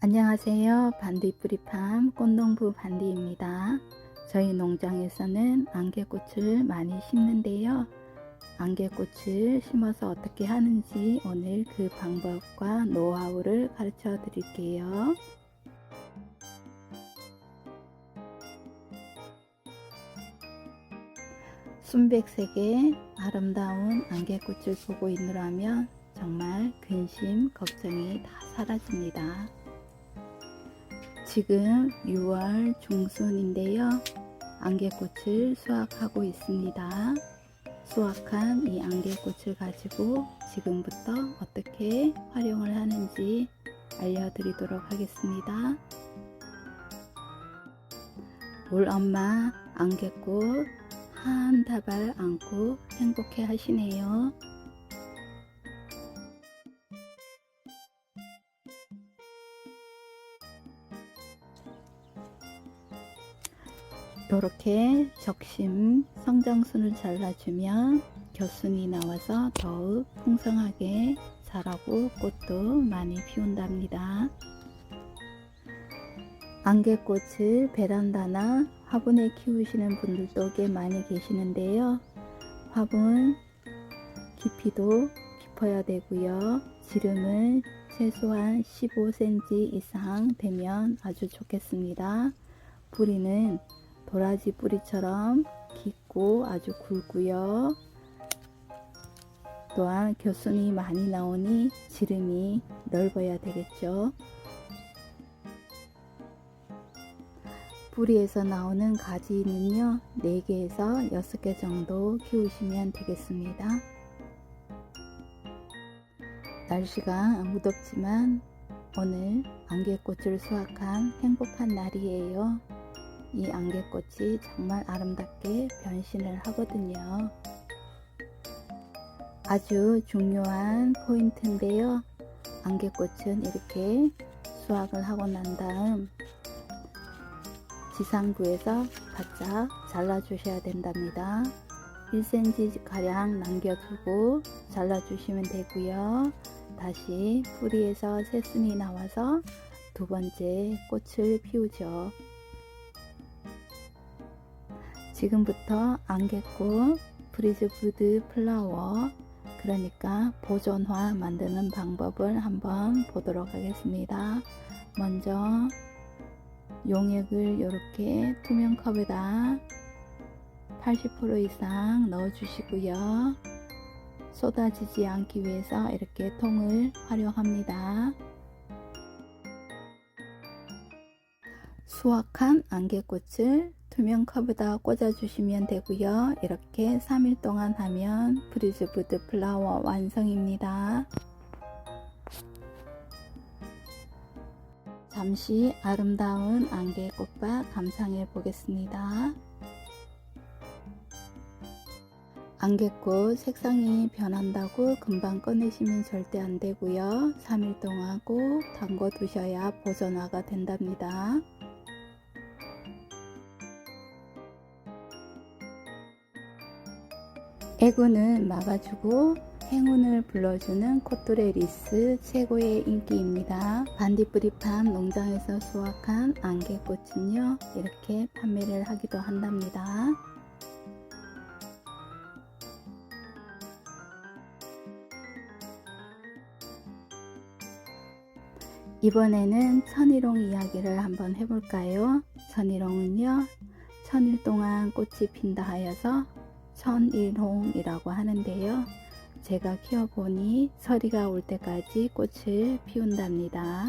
안녕하세요. 반디뿌리팜 꽃농부 반디입니다. 저희 농장에서는 안개꽃을 많이 심는데요. 안개꽃을 심어서 어떻게 하는지 오늘 그 방법과 노하우를 가르쳐 드릴게요. 순백색의 아름다운 안개꽃을 보고 있느라면 정말 근심, 걱정이 다 사라집니다. 지금 6월 중순인데요. 안개꽃을 수확하고 있습니다. 수확한 이 안개꽃을 가지고 지금부터 어떻게 활용을 하는지 알려드리도록 하겠습니다. 올 엄마 안개꽃 한 다발 안고 행복해 하시네요. 이렇게 적심 성장순을 잘라주면 겨순이 나와서 더욱 풍성하게 자라고 꽃도 많이 피운답니다. 안개꽃을 베란다나 화분에 키우시는 분들도 꽤 많이 계시는데요. 화분 깊이도 깊어야 되고요. 지름은 최소한 15cm 이상 되면 아주 좋겠습니다. 뿌리는 도라지 뿌리처럼 깊고 아주 굵고요. 또한 교순이 많이 나오니 지름이 넓어야 되겠죠. 뿌리에서 나오는 가지는요, 4개에서 6개 정도 키우시면 되겠습니다. 날씨가 무덥지만 오늘 안개꽃을 수확한 행복한 날이에요. 이 안개꽃이 정말 아름답게 변신을 하거든요. 아주 중요한 포인트인데요. 안개꽃은 이렇게 수확을 하고 난 다음 지상구에서 바짝 잘라주셔야 된답니다. 1cm 가량 남겨두고 잘라주시면 되고요. 다시 뿌리에서 새순이 나와서 두 번째 꽃을 피우죠. 지금부터 안개꽃, 브리즈부드 플라워, 그러니까 보존화 만드는 방법을 한번 보도록 하겠습니다. 먼저 용액을 이렇게 투명 컵에다 80% 이상 넣어 주시고요. 쏟아지지 않기 위해서 이렇게 통을 활용합니다. 수확한 안개꽃을 투명 컵에다 꽂아 주시면 되고요. 이렇게 3일 동안 하면 프리즈부드 플라워 완성입니다. 잠시 아름다운 안개꽃밭 감상해 보겠습니다. 안개꽃 색상이 변한다고 금방 꺼내시면 절대 안 되고요. 3일 동안 꼭 담궈 두셔야 보존화가 된답니다. 애구는 막아주고 행운을 불러주는 코토레 리스 최고의 인기입니다. 반딧불이팜 농장에서 수확한 안개꽃은요 이렇게 판매를 하기도 한답니다. 이번에는 천일홍 이야기를 한번 해볼까요? 천일홍은요 천일 동안 꽃이 핀다 하여서 천일홍이라고 하는데요. 제가 키워보니 서리가 올 때까지 꽃을 피운답니다.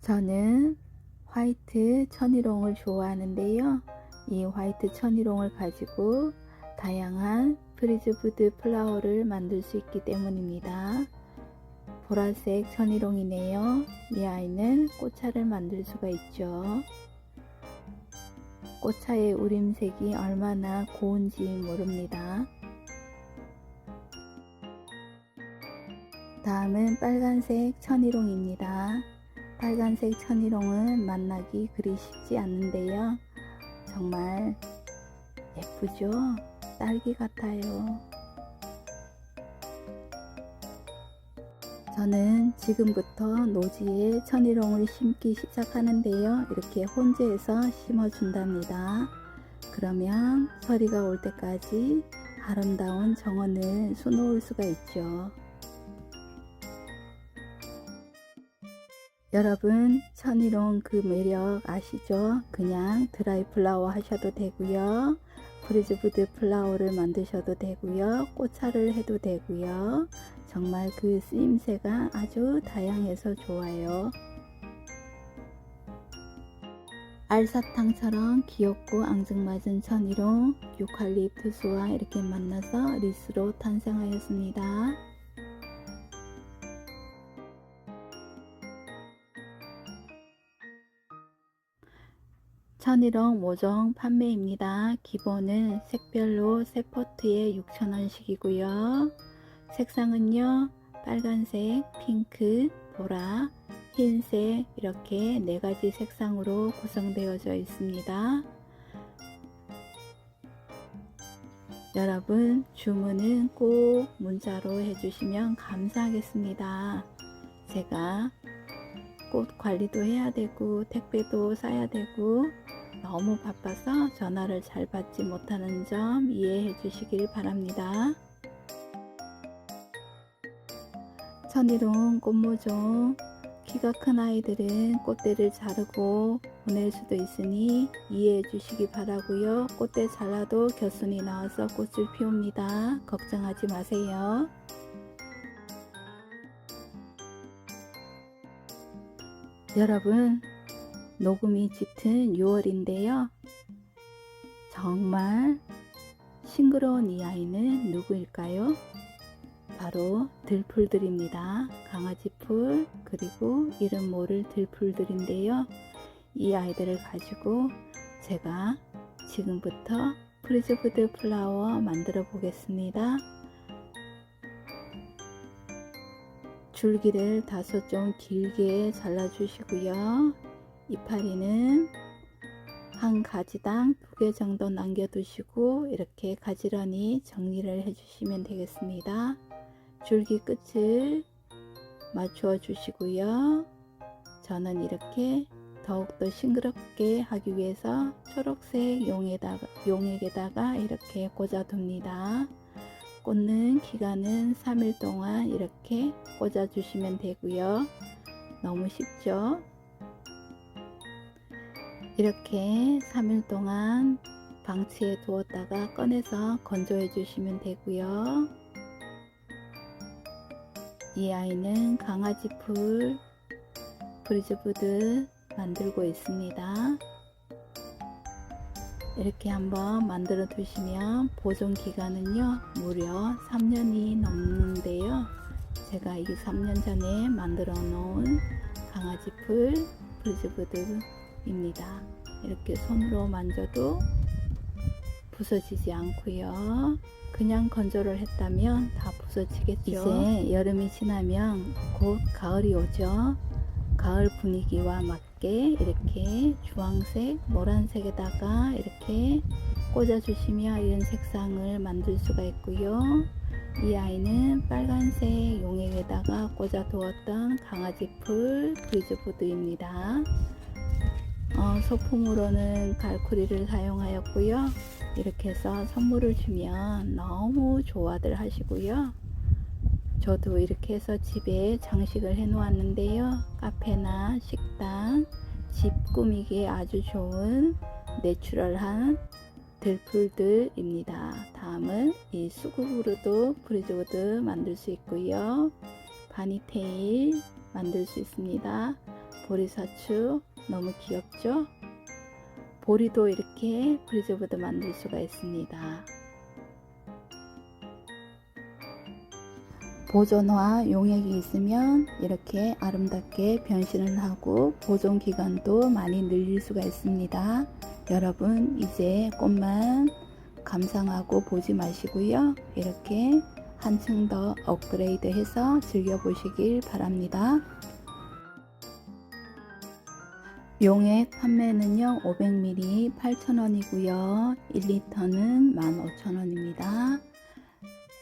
저는 화이트 천일홍을 좋아하는데요. 이 화이트 천일홍을 가지고 다양한 프리즈푸드 플라워를 만들 수 있기 때문입니다. 보라색 천일홍이네요. 이 아이는 꽃차를 만들 수가 있죠. 꽃차의 우림색이 얼마나 고운지 모릅니다. 다음은 빨간색 천일홍입니다. 빨간색 천일홍은 만나기 그리 쉽지 않는데요. 정말 예쁘죠? 딸기 같아요. 저는 지금부터 노지에 천일홍을 심기 시작하는데요. 이렇게 혼재해서 심어준답니다. 그러면 서리가 올 때까지 아름다운 정원을 수놓을 수가 있죠. 여러분 천일홍 그 매력 아시죠? 그냥 드라이 플라워 하셔도 되고요. 프리즈부드 플라워를 만드셔도 되고요. 꽃차를 해도 되고요. 정말 그 쓰임새가 아주 다양해서 좋아요. 알사탕처럼 귀엽고 앙증맞은 천일홍, 유칼립투스와 이렇게 만나서 리스로 탄생하였습니다. 천일홍 모종 판매입니다. 기본은 색별로 세 포트에 6,000원씩이고요. 색상은요, 빨간색, 핑크, 보라, 흰색 이렇게 네 가지 색상으로 구성되어져 있습니다. 여러분 주문은 꼭 문자로 해주시면 감사하겠습니다. 제가 꽃 관리도 해야 되고 택배도 싸야 되고 너무 바빠서 전화를 잘 받지 못하는 점 이해해 주시길 바랍니다. 천일홍 꽃모종 키가 큰 아이들은 꽃대를 자르고 보낼 수도 있으니 이해해 주시기 바라고요. 꽃대 잘라도 겨순이 나와서 꽃을 피웁니다. 걱정하지 마세요. 여러분, 녹음이 짙은 6월인데요. 정말 싱그러운 이 아이는 누구일까요? 바로 들풀들입니다. 강아지풀 그리고 이름 모를 들풀들인데요. 이 아이들을 가지고 제가 지금부터 프리즈푸드 플라워 만들어 보겠습니다. 줄기를 다소 좀 길게 잘라 주시고요. 이파리는 한 가지당 두 개 정도 남겨 두시고 이렇게 가지런히 정리를 해 주시면 되겠습니다. 줄기 끝을 맞추어 주시고요. 저는 이렇게 더욱더 싱그럽게 하기 위해서 초록색 용에다가, 용액에다가 이렇게 꽂아둡니다. 꽂는 기간은 3일 동안 이렇게 꽂아주시면 되고요. 너무 쉽죠? 이렇게 3일 동안 방치해 두었다가 꺼내서 건조해 주시면 되고요. 이 아이는 강아지 풀 브리즈부드 만들고 있습니다. 이렇게 한번 만들어 두시면 보존 기간은요 무려 3년이 넘는데요 제가 이 3년 전에 만들어 놓은 강아지 풀 브리즈부드 입니다 이렇게 손으로 만져도 부서지지 않고요 그냥 건조를 했다면 다 부서지겠죠 이제 여름이 지나면 곧 가을이 오죠 가을 분위기와 맞게 이렇게 주황색, 노란색에다가 이렇게 꽂아주시면 이런 색상을 만들 수가 있고요. 이 아이는 빨간색 용액에다가 꽂아 두었던 강아지 풀 브리즈보드입니다. 어, 소품으로는 갈쿠리를 사용하였고요. 이렇게 해서 선물을 주면 너무 좋아들 하시고요. 저도 이렇게 해서 집에 장식을 해 놓았는데요. 카페나 식당, 집 꾸미기에 아주 좋은 내추럴한 들풀들입니다. 다음은 이 수국으로도 프리즈우드 만들 수 있고요. 바니테일 만들 수 있습니다. 보리사추 너무 귀엽죠? 보리도 이렇게 프리즈우드 만들 수가 있습니다. 보존화 용액이 있으면 이렇게 아름답게 변신을 하고 보존 기간도 많이 늘릴 수가 있습니다. 여러분 이제 꽃만 감상하고 보지 마시고요. 이렇게 한층 더 업그레이드해서 즐겨보시길 바랍니다. 용액 판매는요 500ml 8,000원이고요. 1리터는 15,000원입니다.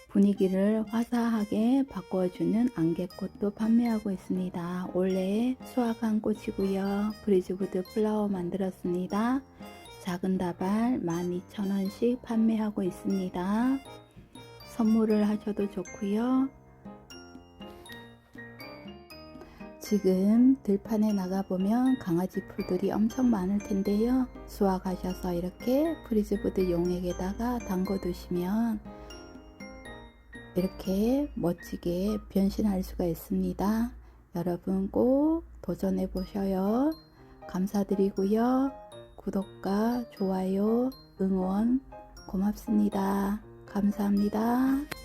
분위기를 화사하게 바꿔주는 안개꽃도 판매하고 있습니다. 올해 수확한 꽃이고요. 브리즈우드 플라워 만들었습니다. 작은 다발 12,000원씩 판매하고 있습니다. 선물을 하셔도 좋고요 지금 들판에 나가보면 강아지 풀들이 엄청 많을 텐데요. 수확하셔서 이렇게 프리즈보드 용액에다가 담궈 두시면 이렇게 멋지게 변신할 수가 있습니다. 여러분 꼭 도전해 보셔요. 감사드리고요. 구독과 좋아요, 응원 고맙습니다. 감사합니다.